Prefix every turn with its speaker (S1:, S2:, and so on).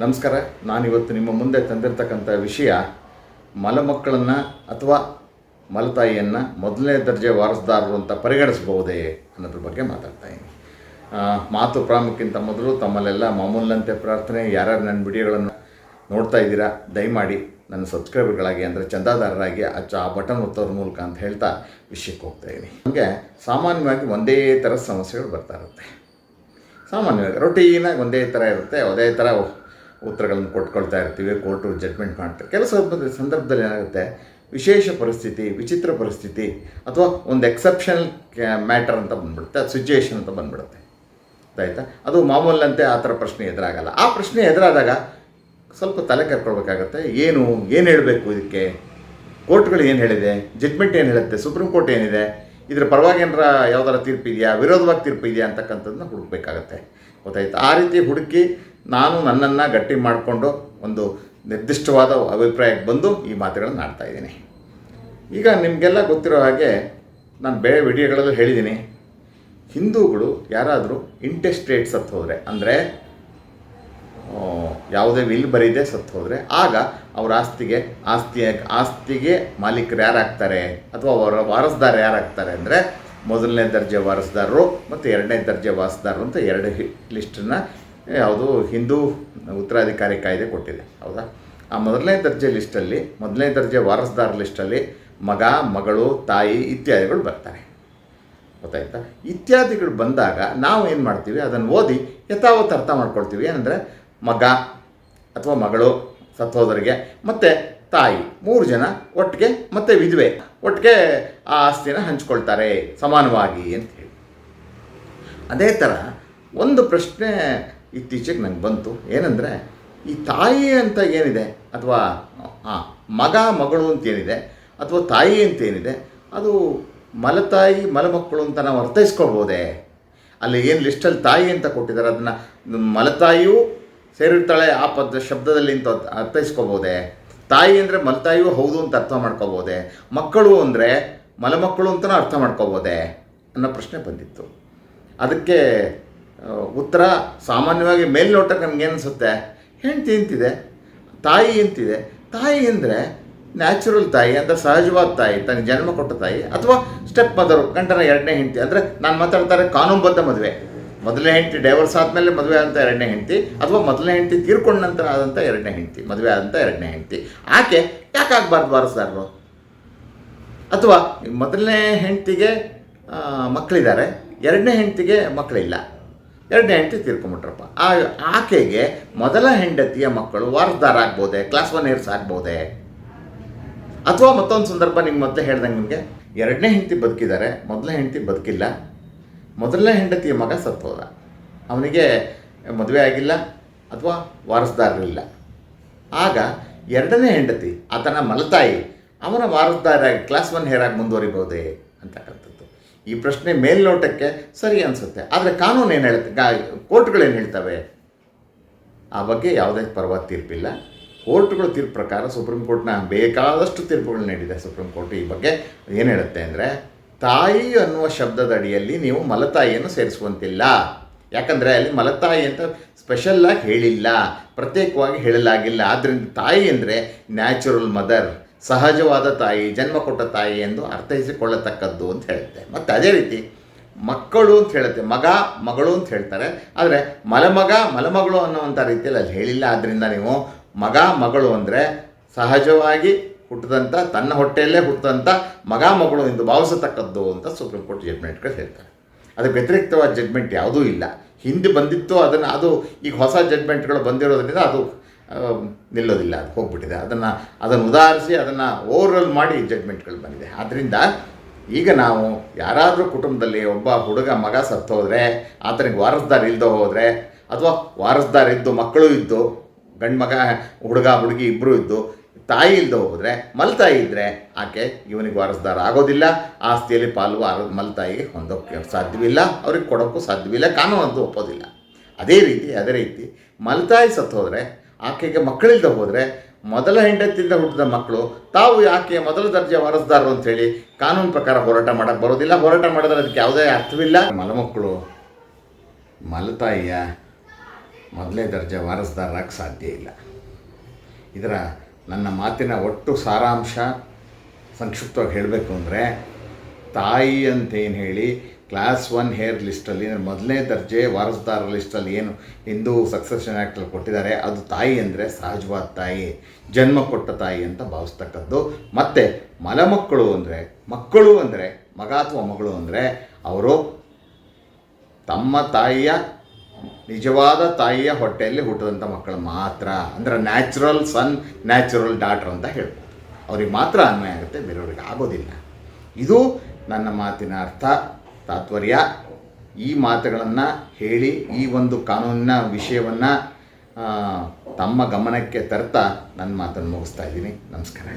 S1: ನಮಸ್ಕಾರ, ನಾನಿವತ್ತು ನಿಮ್ಮ ಮುಂದೆ ತಂದಿರತಕ್ಕಂಥ ವಿಷಯ ಮಲಮಕ್ಕಳನ್ನು ಅಥವಾ ಮಲತಾಯಿಯನ್ನು ಮೊದಲನೇ ದರ್ಜೆ ವಾರಸುದಾರರು ಅಂತ ಪರಿಗಣಿಸಬಹುದೇ ಅನ್ನೋದ್ರ ಬಗ್ಗೆ ಮಾತಾಡ್ತಾ ಇದ್ದೀನಿ. ಮಾತು ಪ್ರಾಮುಖ್ಯಕ್ಕಿಂತ ಮೊದಲು ತಮ್ಮಲ್ಲೆಲ್ಲ ಮಾಮೂಲಿನಂತೆ ಪ್ರಾರ್ಥನೆ, ಯಾರ್ಯಾರು ನನ್ನ ವಿಡಿಯೋಗಳನ್ನು ನೋಡ್ತಾ ಇದ್ದೀರಾ, ದಯಮಾಡಿ ನನ್ನ ಸಬ್ಸ್ಕ್ರೈಬರ್ಗಳಾಗಿ ಅಂದರೆ ಚಂದಾದಾರರಾಗಿ ಅಚ್ಚ ಆ ಬಟನ್ ಒತ್ತೋದ್ರ ಮೂಲಕ ಅಂತ ಹೇಳ್ತಾ ವಿಷಯಕ್ಕೆ ಹೋಗ್ತಾ ಇದ್ದೀನಿ. ನಮಗೆ ಸಾಮಾನ್ಯವಾಗಿ ಒಂದೇ ಥರ ಸಮಸ್ಯೆಗಳು ಬರ್ತಾ ಇರುತ್ತೆ. ಸಾಮಾನ್ಯವಾಗಿ ರೊಟೀನಾಗಿ ಒಂದೇ ಥರ ಇರುತ್ತೆ ಅದೇ ಥರ ಉತ್ತರಗಳನ್ನು ಕೊಟ್ಕೊಳ್ತಾ ಇರ್ತೀವಿ, ಕೋರ್ಟು ಜಡ್ಮೆಂಟ್ ಮಾಡ್ತಾರೆ. ಕೆಲಸ ಸಂದರ್ಭದಲ್ಲಿ ಏನಾಗುತ್ತೆ? ವಿಶೇಷ ಪರಿಸ್ಥಿತಿ, ವಿಚಿತ್ರ ಪರಿಸ್ಥಿತಿ ಅಥವಾ ಒಂದು ಎಕ್ಸೆಪ್ಷನಲ್ ಮ್ಯಾಟರ್ ಅಂತ ಬಂದ್ಬಿಡುತ್ತೆ, ಅದು ಸಿಚುಯೇಷನ್ ಅಂತ ಬಂದ್ಬಿಡುತ್ತೆ. ಆಯಿತಾ? ಅದು ಮಾಮೂಲಂತೆ ಆ ಥರ ಪ್ರಶ್ನೆ ಎದುರಾಗಲ್ಲ. ಆ ಪ್ರಶ್ನೆ ಎದುರಾದಾಗ ಸ್ವಲ್ಪ ತಲೆ ಕರ್ಕೊಳ್ಬೇಕಾಗತ್ತೆ. ಏನು ಏನು ಹೇಳಬೇಕು ಇದಕ್ಕೆ? ಕೋರ್ಟ್ಗಳು ಏನು ಹೇಳಿದೆ? ಜಡ್ಮೆಂಟ್ ಏನು ಹೇಳುತ್ತೆ? ಸುಪ್ರೀಂ ಕೋರ್ಟ್ ಏನಿದೆ? ಇದರ ಪರವಾಗಿ ಏನಾರ ಯಾವ್ದಾರ ತೀರ್ಪು ಇದೆಯಾ? ವಿರೋಧವಾಗಿ ತೀರ್ಪು ಇದೆಯಾ ಅಂತಕ್ಕಂಥದ್ದನ್ನ ಹುಡುಕ್ಬೇಕಾಗತ್ತೆ. ಗೊತ್ತಾಯ್ತು? ಆ ರೀತಿ ಹುಡುಕಿ ನಾನು ನನ್ನನ್ನು ಗಟ್ಟಿ ಮಾಡಿಕೊಂಡು ಒಂದು ನಿರ್ದಿಷ್ಟವಾದ ಅಭಿಪ್ರಾಯಕ್ಕೆ ಬಂದು ಈ ಮಾತುಗಳನ್ನು ಆಡ್ತಾ ಇದ್ದೀನಿ. ಈಗ ನಿಮಗೆಲ್ಲ ಗೊತ್ತಿರೋ ಹಾಗೆ ನಾನು ಬೇರೆ ವಿಡಿಯೋಗಳಲ್ಲಿ ಹೇಳಿದ್ದೀನಿ. ಹಿಂದೂಗಳು ಯಾರಾದರೂ ಇಂಟೆಸ್ಟೇಟ್ ಸತ್ತು ಹೋದರೆ, ಅಂದರೆ ಯಾವುದೇ ವಿಲ್ ಬರೀದೆ ಸತ್ತು ಹೋದರೆ, ಆಗ ಅವರ ಆಸ್ತಿಗೆ ಆಸ್ತಿಯ, ಆಸ್ತಿಗೆ ಮಾಲೀಕರು ಯಾರಾಗ್ತಾರೆ? ಅಥವಾ ಅವರ ವಾರಸ್ದಾರ ಯಾರಾಗ್ತಾರೆ ಅಂದರೆ, ಮೊದಲನೇ ದರ್ಜೆ ವಾರಸ್ದಾರರು ಮತ್ತು ಎರಡನೇ ದರ್ಜೆ ವಾರಸ್ದಾರರು ಅಂತ ಎರಡು ಲಿಸ್ಟನ್ನು ಯಾವುದು ಹಿಂದೂ ಉತ್ತರಾಧಿಕಾರಿ ಕಾಯ್ದೆ ಕೊಟ್ಟಿದೆ, ಹೌದಾ? ಆ ಮೊದಲನೇ ದರ್ಜೆ ಲಿಸ್ಟಲ್ಲಿ ಮೊದಲನೇ ದರ್ಜೆ ವಾರಸ್ದಾರ ಲಿಸ್ಟಲ್ಲಿ ಮಗ, ಮಗಳು, ತಾಯಿ ಇತ್ಯಾದಿಗಳು ಬರ್ತಾರೆ. ಗೊತ್ತಾಯ್ತಾ? ಇತ್ಯಾದಿಗಳು ಬಂದಾಗ ನಾವು ಏನು ಮಾಡ್ತೀವಿ? ಅದನ್ನು ಓದಿ ಯಥಾವತ್ತು ಅರ್ಥ ಮಾಡ್ಕೊಳ್ತೀವಿ. ಏನಂದರೆ ಮಗ ಅಥವಾ ಮಗಳು, ಸತ್ತೋದರಿಗೆ, ಮತ್ತು ತಾಯಿ, ಮೂರು ಜನ ಒಟ್ಟಿಗೆ, ಮತ್ತು ವಿಧವೆ ಒಟ್ಟಿಗೆ ಆ ಆಸ್ತಿನ ಹಂಚ್ಕೊಳ್ತಾರೆ ಸಮಾನವಾಗಿ ಅಂತ ಹೇಳಿ. ಅದೇ ಥರ ಒಂದು ಪ್ರಶ್ನೆ ಇತ್ತೀಚೆಗೆ ನಂಗೆ ಬಂತು. ಏನಂದರೆ, ಈ ತಾಯಿ ಅಂತ ಏನಿದೆ, ಅಥವಾ ಹಾಂ ಮಗ, ಮಗಳು ಅಂತ ಏನಿದೆ, ಅಥವಾ ತಾಯಿ ಅಂತ ಏನಿದೆ, ಅದು ಮಲತಾಯಿ, ಮಲಮಕ್ಕಳು ಅಂತ ನಾವು ಅರ್ಥೈಸ್ಕೊಳ್ಬೋದೇ? ಅಲ್ಲಿ ಏನು ಲಿಸ್ಟಲ್ಲಿ ತಾಯಿ ಅಂತ ಕೊಟ್ಟಿದ್ದಾರೆ, ಅದನ್ನು ಮಲತಾಯಿಯೂ ಸೇರಿರ್ತಾಳೆ, ಆ ಪದ, ಶಬ್ದದಲ್ಲಿ ಅಂತ ಅರ್ಥೈಸ್ಕೋಬೋದೆ ತಾಯಿ ಅಂದರೆ ಮಲತಾಯಿಯೂ ಹೌದು ಅಂತ ಅರ್ಥ ಮಾಡ್ಕೋಬೋದೆ ಮಕ್ಕಳು ಅಂದರೆ ಮಲಮಕ್ಕಳು ಅಂತಲೂ ಅರ್ಥ ಮಾಡ್ಕೋಬೋದೆ ಅನ್ನೋ ಪ್ರಶ್ನೆ ಬಂದಿತ್ತು. ಅದಕ್ಕೆ ಉತ್ತರ ಸಾಮಾನ್ಯವಾಗಿ ಮೇಲ್ನೋಟಕ್ಕೆ ನಮ್ಗೆ ಅನಿಸುತ್ತೆ ಹೆಂಡತಿ ಅಂತಿದೆ, ತಾಯಿ ಅಂತಿದೆ. ತಾಯಿ ಅಂದರೆ ನ್ಯಾಚುರಲ್ ತಾಯಿ, ಅಂದರೆ ಸಹಜವಾದ ತಾಯಿ ತನಗೆ ಜನ್ಮ ಕೊಟ್ಟ ತಾಯಿ, ಅಥವಾ ಸ್ಟೆಪ್ ಮದರು ಗಂಟನ ಎರಡನೇ ಹೆಂಡತಿ. ಅಂದರೆ ನಾನು ಮಾತಾಡ್ತಾರೆ ಕಾನೂನುಬದ್ಧ ಮದುವೆ. ಮೊದಲನೇ ಹೆಂಡತಿ ಡೈವರ್ಸ್ ಆದಮೇಲೆ ಮದುವೆ ಆದಂಥ ಎರಡನೇ ಹೆಂಡತಿ, ಅಥವಾ ಮೊದಲನೇ ಹೆಂಡತಿ ತೀರ್ಕೊಂಡ ನಂತರ ಆದಂಥ ಎರಡನೇ ಹೆಂಡತಿ, ಮದುವೆ ಆದಂಥ ಎರಡನೇ ಹೆಂಡತಿ. ಆಕೆ ಯಾಕೆ ಆಗಬಾರ್ದು ವಾರಸ್ದಾರರು ಅಥವಾ ಮೊದಲನೇ ಹೆಂಡತಿಗೆ ಮಕ್ಕಳಿದ್ದಾರೆ ಎರಡನೇ ಹೆಂಡತಿಗೆ ಮಕ್ಕಳಿಲ್ಲ ಎರಡನೇ ಹೆಂಡತಿ ತೀರ್ಕೊಂಬಿಟ್ರಪ್ಪ ಆ ಆಕೆಗೆ ಮೊದಲ ಹೆಂಡತಿಯ ಮಕ್ಕಳು ವಾರಸ್ದಾರ ಆಗ್ಬೋದೆ? ಕ್ಲಾಸ್ ಒನ್ ಇಯರ್ಸ್ ಆಗ್ಬೋದೆ? ಅಥವಾ ಮತ್ತೊಂದು ಸಂದರ್ಭ ನಿಮ್ಗೆ ಮೊದಲೇ ಹೇಳ್ದಂಗೆ ನಿಮಗೆ? ಎರಡನೇ ಹೆಂಡತಿ ಬದುಕಿದ್ದಾರೆ ಮೊದಲನೇ ಹೆಂಡತಿ ಬದುಕಿಲ್ಲ, ಮೊದಲನೇ ಹೆಂಡತಿಯ ಮಗ ಸತ್ತೋದ. ಅವನಿಗೆ ಮದುವೆ ಆಗಿಲ್ಲ ಅಥವಾ ವಾರಸ್ದಾರರಿಲ್ಲ. ಆಗ ಎರಡನೇ ಹೆಂಡತಿ, ಆತನ ಮಲತಾಯಿ, ಅವನ ವಾರಸ್ದಾರಾಗಿ ಕ್ಲಾಸ್ ಒನ್ ಹೇರಾಗಿ ಮುಂದುವರಿಬೋದೇ ಅಂತಕ್ಕಂಥದ್ದು ಈ ಪ್ರಶ್ನೆ ಮೇಲ್ನೋಟಕ್ಕೆ ಸರಿ ಅನಿಸುತ್ತೆ. ಆದರೆ ಕಾನೂನು ಏನು ಹೇಳುತ್ತೆ ಗಾ ಕೋರ್ಟ್ಗಳೇನು ಹೇಳ್ತವೆ? ಆ ಬಗ್ಗೆ ಯಾವುದೇ ಪರ್ವ ತೀರ್ಪಿಲ್ಲ. ಕೋರ್ಟ್ಗಳು ತೀರ್ಪು ಪ್ರಕಾರ ಸುಪ್ರೀಂ ಕೋರ್ಟ್ನ ಬೇಕಾದಷ್ಟು ತೀರ್ಪುಗಳು ನೀಡಿದೆ ಸುಪ್ರೀಂ ಕೋರ್ಟ್. ಈ ಬಗ್ಗೆ ಏನು ಹೇಳುತ್ತೆ ಅಂದರೆ, ತಾಯಿ ಅನ್ನುವ ಶಬ್ದದ ಅಡಿಯಲ್ಲಿ ನೀವು ಮಲತಾಯಿಯನ್ನು ಸೇರಿಸುವಂತಿಲ್ಲ. ಯಾಕಂದರೆ ಅಲ್ಲಿ ಮಲತಾಯಿ ಅಂತ ಸ್ಪೆಷಲ್ಲಾಗಿ ಹೇಳಿಲ್ಲ. ಪ್ರತ್ಯೇಕವಾಗಿ ಹೇಳಲಾಗಿಲ್ಲ. ಆದ್ದರಿಂದ ತಾಯಿ ಅಂದರೆ ನ್ಯಾಚುರಲ್ ಮದರ್. ಸಹಜವಾದ ತಾಯಿ, ಜನ್ಮ ಕೊಟ್ಟ ತಾಯಿ ಎಂದು ಅರ್ಥೈಸಿಕೊಳ್ಳತಕ್ಕದ್ದು ಅಂತ ಹೇಳುತ್ತೆ. ಮತ್ತು ಅದೇ ರೀತಿ ಮಕ್ಕಳು ಅಂತ ಹೇಳುತ್ತೆ, ಮಗ, ಮಗಳು ಅಂತ ಹೇಳ್ತಾರೆ. ಆದರೆ ಮಲಮಗ, ಮಲಮಗಳು ಅನ್ನುವಂಥ ರೀತಿಯಲ್ಲಿ ಅಲ್ಲಿ ಹೇಳಿಲ್ಲ. ಆದ್ದರಿಂದ ನೀವು ಮಗ, ಮಗಳು ಅಂದರೆ ಸಹಜವಾಗಿ ಹುಟ್ಟಿದಂಥ, ತನ್ನ ಹೊಟ್ಟೆಯಲ್ಲೇ ಹುಟ್ಟಿದಂಥ ಮಗ, ಮಗಳು ಎಂದು ಭಾವಿಸತಕ್ಕದ್ದು ಅಂತ ಸುಪ್ರೀಂ ಕೋರ್ಟ್ ಜಡ್ಮೆಂಟ್ಗಳು ಹೇಳ್ತಾರೆ. ಅದಕ್ಕೆ ವ್ಯತಿರಿಕ್ತವಾದ ಜಡ್ಮೆಂಟ್ ಯಾವುದೂ ಇಲ್ಲ. ಹಿಂದೆ ಬಂದಿತ್ತು ಅದನ್ನು, ಅದು ಈಗ ಹೊಸ ಜಡ್ಮೆಂಟ್ಗಳು ಬಂದಿರೋದರಿಂದ ಅದು ನಿಲ್ಲೋದಿಲ್ಲ ಅದು ಹೋಗ್ಬಿಟ್ಟಿದೆ. ಅದನ್ನು ಅದನ್ನು ಉದಾಹರಿಸಿ, ಅದನ್ನು ಓವರಲ್ ಮಾಡಿ ಜಡ್ಮೆಂಟ್ಗಳು ಬಂದಿದೆ. ಆದ್ದರಿಂದ ಈಗ ನಾವು ಯಾರಾದರೂ ಕುಟುಂಬದಲ್ಲಿ ಒಬ್ಬ ಹುಡುಗ ಮಗ ಸತ್ತೋದ್ರೆ, ಆತನಿಗೆ ವಾರಸ್ದಾರ ಇಲ್ಲದೆ ಹೋದರೆ, ಅಥವಾ ವಾರಸ್ದಾರ ಇದ್ದು ಮಕ್ಕಳು ಇದ್ದು, ಗಂಡು ಮಗ, ಹುಡುಗ, ಹುಡುಗಿ ಇಬ್ಬರು ಇದ್ದು, ತಾಯಿ ಇಲ್ಲದೆ ಹೋದರೆ, ಮಲ್ತಾಯಿ ಇದ್ದರೆ ಆಕೆ ಇವನಿಗೆ ವಾರಸ್ದಾರ ಆಗೋದಿಲ್ಲ. ಆಸ್ತಿಯಲ್ಲಿ ಪಾಲು ಮಲ್ತಾಯಿಗೆ ಹೊಂದೋಕ್ಕೆ ಸಾಧ್ಯವಿಲ್ಲ. ಅವ್ರಿಗೆ ಕೊಡೋಕ್ಕೂ ಸಾಧ್ಯವಿಲ್ಲ. ಕಾನೂನು ಅಂತೂ ಒಪ್ಪೋದಿಲ್ಲ. ಅದೇ ರೀತಿ ಅದೇ ರೀತಿ ಮಲ್ತಾಯಿ ಸತ್ತೋದ್ರೆ ಆಕೆಗೆ ಮಕ್ಕಳಿಲ್ಲದೆ ಹೋದರೆ ಮೊದಲ ಹೆಂಡತಿಯಿಂದ ಹುಟ್ಟಿದ ಮಕ್ಕಳು, ತಾವು ಯಾಕೆ ಮೊದಲ ದರ್ಜೆ ವಾರಸ್ದಾರರು ಅಂತೇಳಿ ಕಾನೂನು ಪ್ರಕಾರ ಹೋರಾಟ ಮಾಡೋಕ್ಕೆ ಬರೋದಿಲ್ಲ. ಹೋರಾಟ ಮಾಡಿದ್ರೆ ಅದಕ್ಕೆ ಯಾವುದೇ ಅರ್ಥವಿಲ್ಲ. ಮಲಮಕ್ಕಳು, ಮಲತಾಯಿಯ ಮೊದಲೇ ದರ್ಜೆ ವಾರಸ್ದಾರಕ್ಕೆ ಸಾಧ್ಯ ಇಲ್ಲ. ಇದರ ನನ್ನ ಮಾತಿನ ಒಟ್ಟು ಸಾರಾಂಶ ಸಂಕ್ಷಿಪ್ತವಾಗಿ ಹೇಳಬೇಕು ಅಂದರೆ ತಾಯಿ ಅಂತೇನು ಹೇಳಿ ಕ್ಲಾಸ್ ಒನ್ ಹೇರ್ ಲಿಸ್ಟಲ್ಲಿ ಅಂದರೆ ಮೊದಲನೇ ದರ್ಜೆ ವಾರಸುದಾರರ ಲಿಸ್ಟಲ್ಲಿ ಏನು ಹಿಂದೂ ಸಕ್ಸೆಷನ್ ಆ್ಯಕ್ಟಲ್ಲಿ ಕೊಟ್ಟಿದ್ದಾರೆ, ಅದು ತಾಯಿ ಅಂದರೆ ಸಹಜವಾದ ತಾಯಿ, ಜನ್ಮ ಕೊಟ್ಟ ತಾಯಿ ಅಂತ ಭಾವಿಸ್ತಕ್ಕದ್ದು ಮತ್ತು ಮಲಮಕ್ಕಳು ಅಂದರೆ, ಮಕ್ಕಳು ಅಂದರೆ, ಮಗ ಅಥವಾ ಮಗಳು ಅಂದರೆ, ಅವರು ತಮ್ಮ ತಾಯಿಯ, ನಿಜವಾದ ತಾಯಿಯ ಹೊಟ್ಟೆಯಲ್ಲಿ ಹುಟ್ಟಿದಂಥ ಮಕ್ಕಳು ಮಾತ್ರ. ಅಂದರೆ ನ್ಯಾಚುರಲ್ ಸನ್ ನ್ಯಾಚುರಲ್ ಡಾಟ್ರ್ ಅಂತ ಹೇಳ್ಬೋದು. ಅವ್ರಿಗೆ ಮಾತ್ರ ಅನ್ವಯ ಆಗುತ್ತೆ, ಬೇರೆಯವ್ರಿಗೆ ಆಗೋದಿಲ್ಲ. ಇದು ನನ್ನ ಮಾತಿನ ಅರ್ಥ. ತಾತ್ಪರ್ಯ ಈ ಮಾತುಗಳನ್ನು ಹೇಳಿ ಈ ಒಂದು ಕಾನೂನಿನ ವಿಷಯವನ್ನು ತಮ್ಮ ಗಮನಕ್ಕೆ ತರ್ತಾ ನನ್ನ ಮಾತನ್ನು ಮುಗಿಸ್ತಾ ಇದ್ದೀನಿ. ನಮಸ್ಕಾರ.